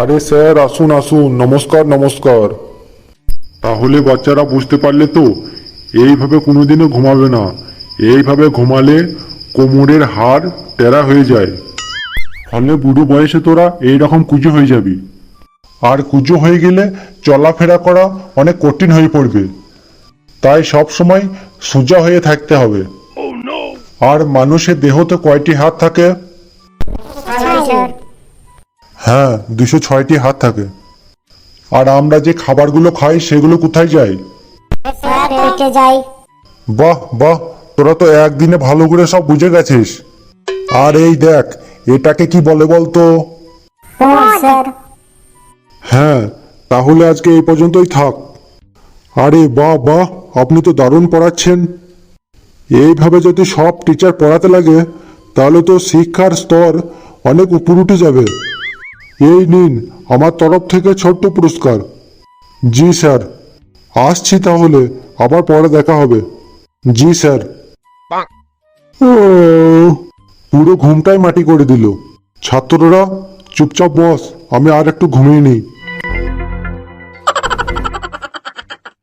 আরে স্যার আসুন আসুন নমস্কার নমস্কার। তাহলে বাচ্চারা বুঝতে পারলে তো এইভাবে কোনোদিনও ঘুমাবে না। এইভাবে ঘুমালে কোমরের হাড় টেরা হয়ে যায়। ফলে বুড়ো বয়সে তোরা এই রকম কুজো হয়ে যাবি। আর কুজো হয়ে গেলে চলাফেরা করা অনেক কঠিন হয়ে পড়বে। তাই সব সময় সোজা হয়ে থাকতে হবে। আর মানুষের দেহতে কয়টি হাত থাকে? হ্যাঁ দুশো ছয়টি হাত থাকে। আর আমরা যে খাবারগুলো খাই সেগুলো কোথায় যায়? স্যার পেটে যাই। বাহ বাহ তোরা তো একদিনে ভালো করে সব বুঝে গেছিস। আর এই দেখ এটাকে কি বলে বলতো? স্যার। হ্যাঁ তাহলে আজকে এই পর্যন্তই থাক। আরে বাহ বাহ আপনি তো দারুণ পড়াচ্ছেন। এইভাবে যদি সব টিচার পড়াতে লাগে তাহলে তো শিক্ষার স্তর অনেক উপর উঠে যাবে। এই নিন আমার তরফ থেকে ছোট্ট পুরস্কার। জি স্যার। আসছি তাহলে আবার পরে দেখা হবে। জি স্যার। পুরো ঘুমটাই মাটি করে দিল। ছাত্ররা চুপচাপ বস আমি আর একটু ঘুমিয়ে নিই।